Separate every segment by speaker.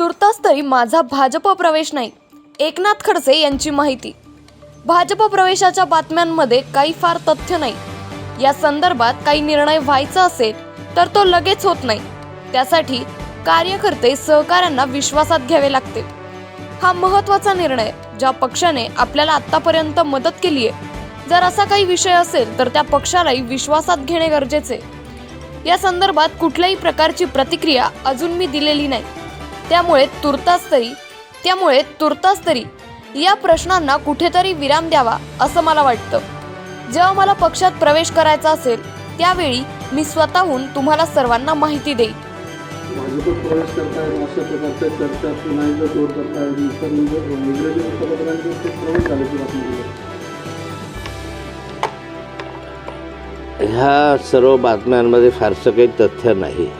Speaker 1: तुर्तास तरी माझा भाजप प्रवेश नाही. एकनाथ खडसे यांची माहिती. भाजप प्रवेशाच्या बातम्यांमध्ये काही फार तथ्य नाही. या संदर्भात काही निर्णय व्हायचा असेल तर तो लगेच होत नाही. त्यासाठी कार्यकर्ते सहकाऱ्यांना विश्वासात घ्यावे लागते हा महत्त्वाचा निर्णय ज्या पक्षाने आपल्याला आतापर्यंत मदत केली आहे. जर असा काही विषय असेल तर त्या पक्षालाही विश्वासात घेणे गरजेचे. या संदर्भात कुठल्याही प्रकारची प्रतिक्रिया अजून मी दिलेली नाही. त्यामुळे तुर्तास तरी त्यामुळे तुर्तास तरी या प्रश्नांना कुठेतरी विराम द्यावा असं मला वाटतं. जेव्हा मला पक्षात प्रवेश करायचा असेल त्यावेळी मी स्वतःहून तुम्हाला सर्वांना माहिती देईन.
Speaker 2: ह्या सर्व बातम्यांमध्ये फारसं काही तथ्य नाही.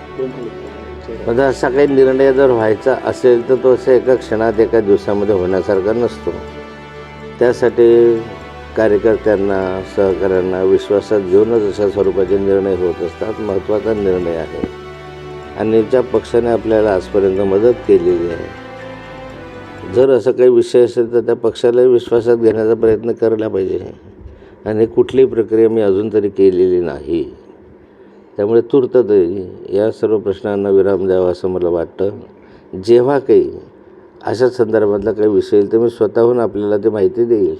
Speaker 2: पण असा काही निर्णय जर व्हायचा असेल तर तो असं एका क्षणात एका दिवसामध्ये होण्यासारखा नसतो. त्यासाठी कार्यकर्त्यांना सहकाऱ्यांना विश्वासात घेऊनच अशा स्वरूपाचे निर्णय होत असतात. महत्त्वाचा निर्णय आहे. आणि ज्या पक्षाने आपल्याला आजपर्यंत मदत केलेली आहे जर असं काही विषय असेल तर त्या पक्षालाही विश्वासात घेण्याचा प्रयत्न करायला पाहिजे. आणि कुठलीही प्रक्रिया मी अजून तरी केलेली नाही. त्यामुळे तूर्त तरी या सर्व प्रश्नांना विराम द्यावा असं मला वाटतं. जेव्हा काही अशा संदर्भातला काही विषय येईल तर मी स्वतःहून आपल्याला ते माहिती देईल.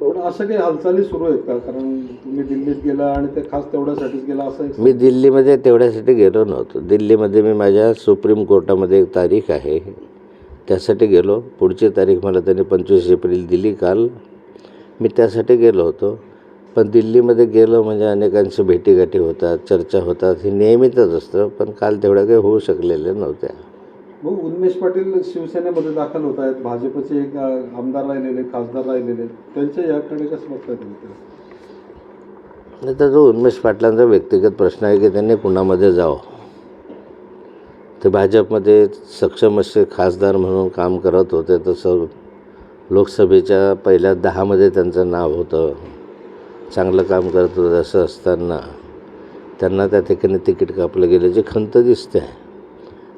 Speaker 3: पण असं काही हालचाली सुरू आहेत का? कारण तुम्ही दिल्लीत गेला आणि ते खास तेवढ्यासाठीच गेला असं
Speaker 2: मी दिल्लीमध्ये तेवढ्यासाठी गेलो नव्हतो. दिल्लीमध्ये मी माझ्या सुप्रीम कोर्टामध्ये एक तारीख आहे. त्यासाठी गेलो. पुढची तारीख मला त्यांनी पंचवीस एप्रिल दिली काल. मी त्यासाठी गेलो होतो. पण दिल्लीमध्ये गेलो म्हणजे अनेकांशी भेटीगाठी होतात चर्चा होतात हे नेहमीच असतं पण काल तेवढ्या काही होऊ शकलेल्या नव्हत्या.
Speaker 3: भाऊ उन्मेष पाटील शिवसेनेमध्ये दाखल होत आहेत. भाजपचे एक आमदार राहिलेले खासदार राहिलेले त्यांच्या याकडे कसं बघताय तुम्ही
Speaker 2: आता जो उन्मेष पाटलांचा व्यक्तिगत प्रश्न आहे की त्यांनी कुणामध्ये जावं? ते भाजपमध्ये सक्षम असे खासदार म्हणून काम करत होते तसं लोकसभेच्या पहिल्या दहामध्ये त्यांचं नाव होतं. चांगलं काम करत होतं असं असताना त्यांना त्या ठिकाणी तिकीट कापलं गेल्याची खंत दिसते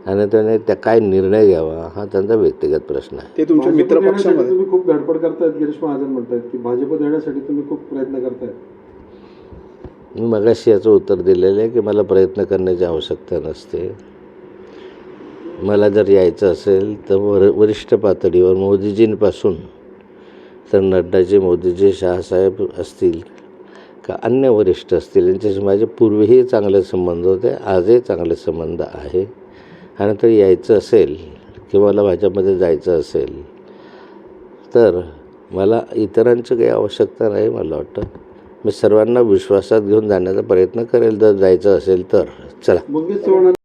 Speaker 2: आणि त्याने त्या काय निर्णय घ्यावा हा त्यांचा व्यक्तिगत प्रश्न आहे.
Speaker 4: ते तुमच्या मित्र पक्षामध्ये.
Speaker 3: तुम्ही खूप धडपड करतायत गिरीश महाजन म्हणतायत की भाजपत येण्यासाठी तुम्ही खूप प्रयत्न करतायत.
Speaker 2: मी मगाशी याचं उत्तर दिलेलं आहे की मला प्रयत्न करण्याची आवश्यकता नसते. मला जर यायचं असेल तर वर वरिष्ठ पातळीवर मोदीजींपासून तर नड्डाजी मोदीजी शहासाहेब असतील का अन्य वरिष्ठ असतील यांच्याशी माझे पूर्वीही चांगले संबंध होते आजही चांगले संबंध आहे. आणि तर यायचं असेल किंवा मला माझ्यामध्ये जायचं असेल तर मला इतरांची काही आवश्यकता नाही मला वाटतं. मी सर्वांना विश्वासात घेऊन जाण्याचा प्रयत्न करेल. जर जायचं असेल तर. चला.